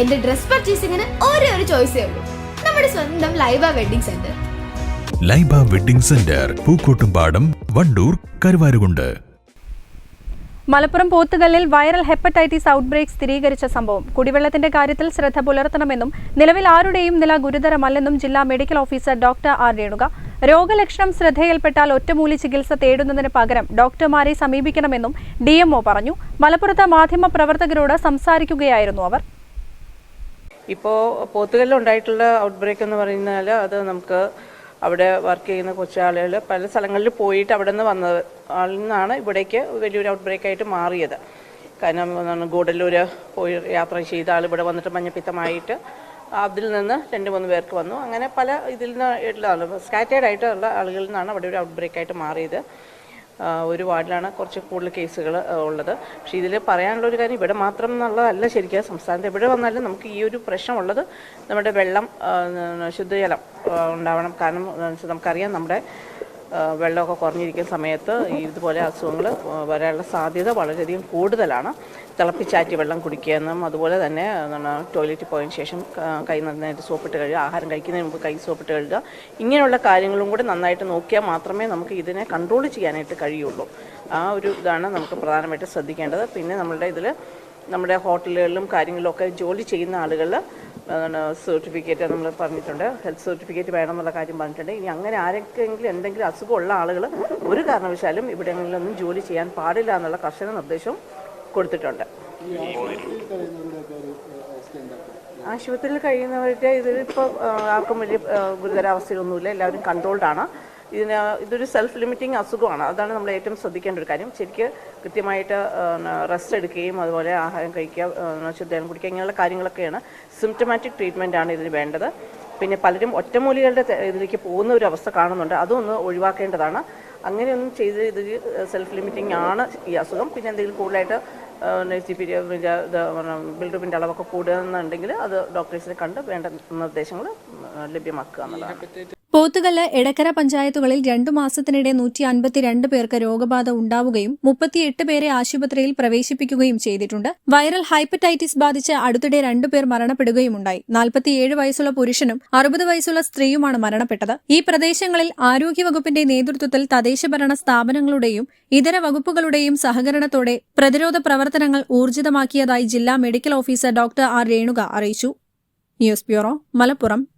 എന്റെ ഡ്രസ് പർച്ചേസിംഗിന് ഒരേ ഒരു ചോയ്സേ ഉള്ളൂ. നമ്മുടെ സ്വന്തം Laiba wedding centre. Laiba wedding centre Pookkottumpadam Wandoor Karuvarakundu. Malappuram പോത്തുകല്ലിൽ viral hepatitis outbreak സ്ഥിരീകരിച്ച സംഭവം. കുടിവെള്ളത്തിന്റെ കാര്യത്തിൽ ശ്രദ്ധ പുലർത്തണമെന്നും നിലവിൽ ആരുടെയും നില ഗുരുതരമല്ലെന്നും ജില്ലാ medical officer doctor R Renuka. രോഗലക്ഷണം ശ്രദ്ധയിൽപ്പെട്ടാൽ ഒറ്റമൂലി ചികിത്സ തേടുന്നതിന് പകരം ഡോക്ടർമാരെ സമീപിക്കണമെന്നും ഡി പറഞ്ഞു. മലപ്പുറത്ത് മാധ്യമ പ്രവർത്തകരോട് സംസാരിക്കുകയായിരുന്നു അവർ. ഇപ്പോൾ പോത്തുകല്ലിൽ ഉണ്ടായിട്ടുള്ള ഔട്ട് ബ്രേക്ക് എന്ന് പറഞ്ഞാൽ അത് നമുക്ക് അവിടെ വർക്ക് ചെയ്യുന്ന കൊച്ചാളുകൾ പല സ്ഥലങ്ങളിൽ പോയിട്ട് അവിടെ നിന്ന് വന്നത്. ആളിൽ നിന്നാണ് ഇവിടേക്ക് വലിയൊരു ഔട്ട് ബ്രേക്ക് ആയിട്ട് മാറിയത്. കാരണം ഗൂഡല്ലൂർ പോയി യാത്ര ചെയ്ത ആൾ ഇവിടെ വന്നിട്ട് മഞ്ഞപ്പിത്തമായിട്ട് അതിൽ നിന്ന് രണ്ട് മൂന്ന് പേർക്ക് വന്നു. അങ്ങനെ പല ഇതിൽ നിന്ന് സ്കാറ്റേഡ് ആയിട്ടുള്ള ആളുകളിൽ നിന്നാണ് അവിടെ ഒരു ഔട്ട് ബ്രേക്ക് ആയിട്ട് മാറിയത്. ഒരു വാർഡിലാണ് കുറച്ച് കൂടുതൽ കേസുകൾ ഉള്ളത്. പക്ഷേ ഇതിൽ പറയാനുള്ള ഒരു കാര്യം ഇവിടെ മാത്രം എന്നുള്ളതല്ല ശരിക്കും സംസ്ഥാനത്ത് എവിടെ വന്നാലും നമുക്ക് ഈ ഒരു പ്രശ്നമുള്ളത് നമ്മുടെ വെള്ളം ശുദ്ധജലം ഉണ്ടാവണം. കാരണം നമുക്കറിയാം നമ്മുടെ വെള്ളമൊക്കെ കുറഞ്ഞിരിക്കുന്ന സമയത്ത് ഇതുപോലെ അസുഖങ്ങൾ വരാനുള്ള സാധ്യത വളരെയധികം കൂടുതലാണ്. തിളപ്പിച്ചാറ്റി വെള്ളം കുടിക്കുകയെന്നും അതുപോലെ തന്നെ ടോയ്ലറ്റിൽ പോയതിന് ശേഷം കൈ നന്നായിട്ട് സോപ്പിട്ട് കഴുകുക ആഹാരം കഴിക്കുന്നതിന് മുമ്പ് കൈ സോപ്പിട്ട് കഴുകുക ഇങ്ങനെയുള്ള കാര്യങ്ങളും കൂടി നന്നായിട്ട് നോക്കിയാൽ മാത്രമേ നമുക്ക് ഇതിനെ കൺട്രോൾ ചെയ്യാനായിട്ട് കഴിയുള്ളൂ. ആ ഒരു ഇതാണ് നമുക്ക് പ്രധാനമായിട്ട് ശ്രദ്ധിക്കേണ്ടത്. പിന്നെ നമ്മളുടെ ഇതിൽ നമ്മുടെ ഹോട്ടലുകളിലും കാര്യങ്ങളിലൊക്കെ ജോലി ചെയ്യുന്ന ആളുകൾ സർട്ടിഫിക്കറ്റ് നമ്മൾ പറഞ്ഞിട്ടുണ്ട്. ഹെൽത്ത് സർട്ടിഫിക്കറ്റ് വേണം എന്നുള്ള കാര്യം പറഞ്ഞിട്ടുണ്ട്. ഇനി അങ്ങനെ ആരൊക്കെങ്കിലും എന്തെങ്കിലും അസുഖമുള്ള ആളുകൾ ഒരു കാരണവശാലും ഇവിടങ്ങളിലൊന്നും ജോലി ചെയ്യാൻ പാടില്ല എന്നുള്ള കർശന നിർദ്ദേശവും കൊടുത്തിട്ടുണ്ട്. ആശുപത്രിയിൽ കഴിയുന്നവരുടെ ഇതിലിപ്പോൾ ആർക്കും വലിയ ഗുരുതരാവസ്ഥയിലൊന്നുമില്ല എല്ലാവരും കൺട്രോൾഡാണ് ഇതിന് ഇതൊരു സെൽഫ് ലിമിറ്റിംഗ് അസുഖമാണ്. അതാണ് നമ്മൾ ഏറ്റവും ശ്രദ്ധിക്കേണ്ട ഒരു കാര്യം. ശരിക്ക് കൃത്യമായിട്ട് റെസ്റ്റ് എടുക്കുകയും അതുപോലെ ആഹാരം കഴിക്കുക ശുദ്ധജലം കുടിക്കുക ഇങ്ങനെയുള്ള കാര്യങ്ങളൊക്കെയാണ് സിംറ്റമാറ്റിക് ട്രീറ്റ്മെന്റ് ആണ് ഇതിന് വേണ്ടത്. പിന്നെ പലരും ഒറ്റമൂലികളുടെ ഇതിലേക്ക് പോകുന്ന ഒരു അവസ്ഥ കാണുന്നുണ്ട്. അതൊന്ന് ഒഴിവാക്കേണ്ടതാണ്. അങ്ങനെയൊന്നും ചെയ്ത് ഇത് സെൽഫ് ലിമിറ്റിംഗ് ആണ് ഈ അസുഖം. പിന്നെ എന്തെങ്കിലും കൂടുതലായിട്ട് ബിൽഡപ്പിന്റെ അളവൊക്കെ കൂടുകയെന്നുണ്ടെങ്കിൽ അത് ഡോക്ടേഴ്സിനെ കണ്ട് വേണ്ട നിർദ്ദേശങ്ങൾ ലഭ്യമാക്കുക എന്നുള്ളതാണ്. പോത്തുകല്ല് എടക്കര പഞ്ചായത്തുകളിൽ രണ്ടു മാസത്തിനിടെ നൂറ്റി അൻപത്തിരണ്ട് പേർക്ക് രോഗബാധ ഉണ്ടാവുകയും മുപ്പത്തിയെട്ട് പേരെ ആശുപത്രിയിൽ പ്രവേശിപ്പിക്കുകയും ചെയ്തിട്ടുണ്ട്. വൈറൽ ഹൈപ്പറ്റൈറ്റിസ് ബാധിച്ച് അടുത്തിടെ രണ്ടുപേർ മരണപ്പെടുകയുമുണ്ടായി. നാൽപ്പത്തിയേഴ് വയസ്സുള്ള പുരുഷനും അറുപത് വയസ്സുള്ള സ്ത്രീയുമാണ് മരണപ്പെട്ടത്. ഈ പ്രദേശങ്ങളിൽ ആരോഗ്യവകുപ്പിന്റെ നേതൃത്വത്തിൽ തദ്ദേശഭരണ സ്ഥാപനങ്ങളുടെയും ഇതര വകുപ്പുകളുടെയും സഹകരണത്തോടെ പ്രതിരോധ പ്രവർത്തനങ്ങൾ ഊർജിതമാക്കിയതായി ജില്ലാ medical officer doctor R Renuka അറിയിച്ചു. News bureau Malappuram.